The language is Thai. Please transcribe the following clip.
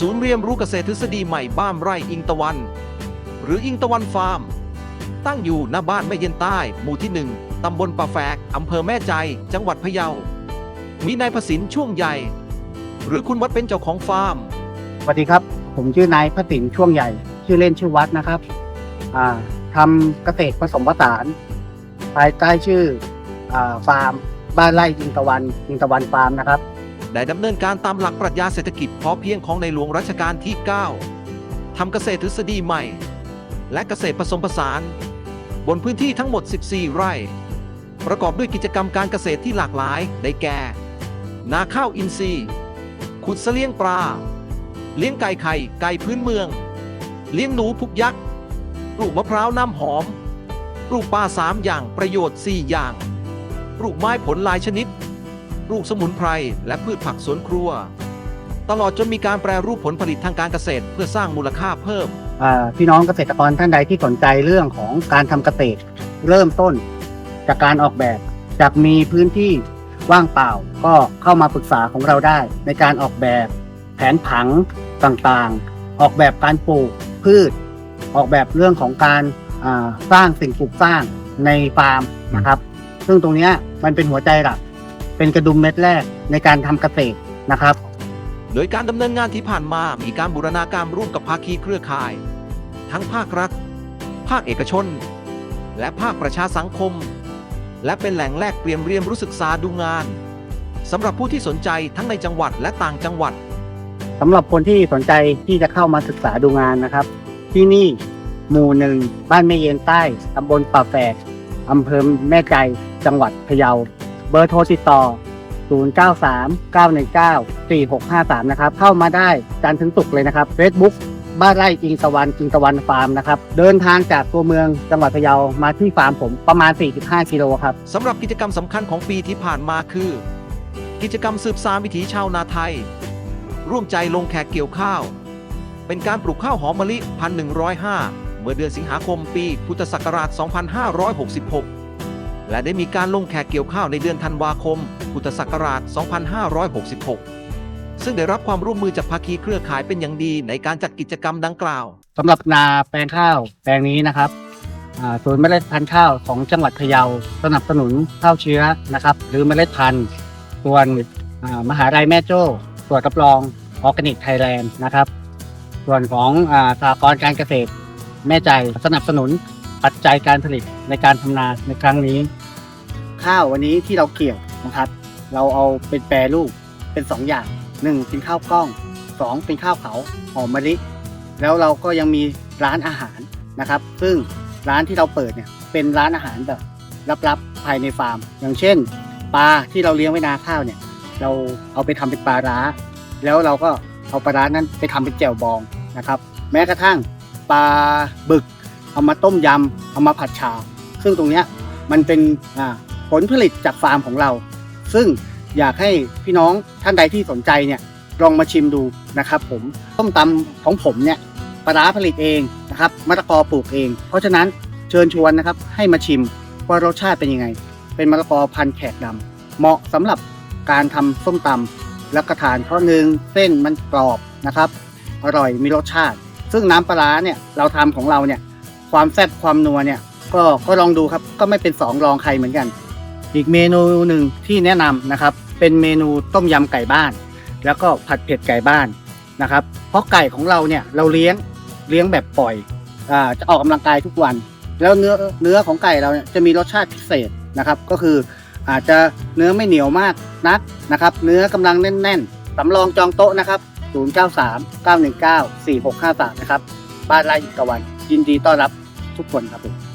ศูนย์เรียนรู้เกษตรทฤษฎีใหม่บ้านไร่อิงตะวัน หรืออิงตะวันฟาร์ม ตั้งอยู่หน้าบ้านแม่เย็นใต้ หมู่ที่ 1 ตำบลป่าแฝก อำเภอแม่ใจ จังหวัดพะเยา มีนายประสินช่วงใหญ่ หรือคุณวัดเป็นเจ้าของฟาร์ม สวัสดีครับ ผมชื่อนายพระสินช่วงใหญ่ ชื่อเล่นชื่อวัดนะครับอ่าทำเกษตรผสมผสาน ภายใต้ชื่ออาฟาร์ม บ้านไร่อิงตะวันอิงตะวันฟาร์มนะครับ ได้ดำเนินการตามหลักปรัชญาเศรษฐกิจพอเพียงของในหลวงรัชกาลที่ 9 ทำเกษตรทฤษฎีใหม่ และเกษตรผสมผสาน บนพื้นที่ทั้งหมด 14 ไร่ ประกอบด้วยกิจกรรมการเกษตรที่หลากหลาย ได้แก่ นาข้าวอินทรีย์ ขุดเสลี้ยงปลา เลี้ยงไก่ไข่ ไก่พื้นเมือง เลี้ยงหนูพุกยักษ์ปลูกมะพร้าวน้ำหอม ปลูกป่าสามอย่างประโยชน์ 4 อย่าง ปลูกไม้ผลหลายชนิด ลูกสมุนไพร และพืชผักสวนครัว ตลอดจนมีการแปรรูปผลผลิตทางการเกษตร เพื่อสร้างมูลค่าเพิ่ม อ่าพี่น้องเกษตรกรท่านใดที่สนใจเรื่องของการทำเกษตร เริ่มต้นจากการออกแบบ จากมีพื้นที่ว่างเปล่า ก็เข้ามาปรึกษาของเราได้ ในการออกแบบแผนผังต่างๆ ออกแบบการปลูกพืช ออกแบบเรื่องของการอ่าสร้างสิ่งปลูกสร้างในฟาร์มนะครับ ซึ่งตรงเนี้ยมันเป็นหัวใจหลัก เป็นกระดุมเม็ดแรกในการทำเกษตรนะครับ โดยการดำเนินงานที่ผ่านมามีการบูรณาการร่วมกับภาคีเครือข่าย ทั้งภาครัฐ ภาคเอกชน และภาคประชาสังคม และเป็นแหล่งแลกเปลี่ยนเรียนรู้ศึกษาดูงานสำหรับผู้ที่สนใจทั้งในจังหวัดและต่างจังหวัด สำหรับคนที่สนใจที่จะเข้ามาศึกษาดูงานนะครับ ที่นี่หมู่หนึ่งบ้านแม่เย็นใต้ตำบลป่าแฝกอำเภอแม่ใจจังหวัดพะเยา เบอร์โทรติดต่อ 093 919 4653 นะครับ เข้ามาได้จันทร์ถึงศุกร์เลยนะครับ Facebook บ้านไร่จิงตะวันจิงตะวันฟาร์มนะครับ เดินทางจากตัวเมืองจังหวัดพะเยามาที่ฟาร์มผมประมาณ 45 กิโลครับ สำหรับกิจกรรมสำคัญของปีที่ผ่านมาคือ กิจกรรมสืบสานวิถีชาวนาไทย ร่วมใจลงแขกเกี่ยวข้าว เป็นการปลูกข้าวหอมมะลิ 1105 เมื่อเดือนสิงหาคมปี พุทธศักราช 2566 และได้มีการลงแขกเกี่ยวข้าวในเดือนธันวาคม พุทธศักราช 2566 ซึ่งได้รับความร่วมมือจากภาคีเครือข่ายเป็นอย่างดีในการจัดกิจกรรมดังกล่าวสำหรับนาแปลงข้าวแปลงนี้นะครับอ่าศูนย์เมล็ดพันธุ์ข้าวของจังหวัดพะเยาสนับสนุนข้าวเชื้อนะครับ หรือเมล็ดพันธุ์ส่วนมหาลัยแม่โจ้ตรวจรับรองออร์แกนิกไทยแลนด์นะครับ ส่วนของอาสหกรณ์การเกษตรแม่ใจสนับสนุนปัจจัยการผลิตในการทำนาในครั้งนี้ ข้าววันนี้ที่เราเกี่ยวนะครับ เราเอาเป็นแปรรูปเป็นสองอย่างหนึ่งเป็นข้าวกล้องสองเป็นข้าวเผาหอมมะลิแล้วเราก็ยังมีร้านอาหารนะครับ ซึ่งร้านที่เราเปิดเนี่ยเป็นร้านอาหารแบบลับๆภายในฟาร์ม อย่างเช่น ปลาที่เราเลี้ยงไว้นาข้าวเนี่ย เราเอาไปทำเป็นปลาร้า แล้วเราก็เอาปลาร้านั้นไปทำเป็นแจ่วบองนะครับ แม้กระทั่งปลาบึก เอามาต้มยำเอามาผัดชา ซึ่งตรงเนี้ยมันเป็นอ่า ผลผลิตจากฟาร์มของเรา ซึ่งอยากให้พี่น้องท่านใดที่สนใจเนี่ยลองมาชิมดูนะครับผมต้มตำของผมเนี่ยปลาร้าผลิตเองนะครับมะละกอปลูกเอง เพราะฉะนั้นเชิญชวนนะครับให้มาชิมว่ารสชาติเป็นยังไง เป็นมะละกอพันแขกดำเหมาะสำหรับการทำส้มตำแล้วก็ทานเพราะหนึ่งเส้นมันกรอบนะครับ อร่อยมีรสชาติ ซึ่งน้ำปลาร้าเนี่ยเราทำของเราเนี่ยความแซ่บความนัวเนี่ยก็ก็ลองดูครับก็ไม่เป็นสองรองใครเหมือนกัน อีกเมนูหนึ่งที่แนะนำนะครับ เป็นเมนูต้มยำไก่บ้าน แล้วก็ผัดเผ็ดไก่บ้านนะครับ เพราะไก่ของเราเนี่ยเราเลี้ยงเลี้ยงแบบปล่อยอจะออกกำลังกายทุกวัน แล้วเนื้อเนื้อของไก่เราเนี่ยจะมีรสชาติพิเศษนะครับ ก็คืออาจจะเนื้อไม่เหนียวมากนักนะครับ เนื้อกำลังแน่น ๆสำรองจองโต๊ะนะครับ093 919 4653 นะครับ บ้านไร่อินตะวัน ยินดีต้อนรับทุกคนครับผม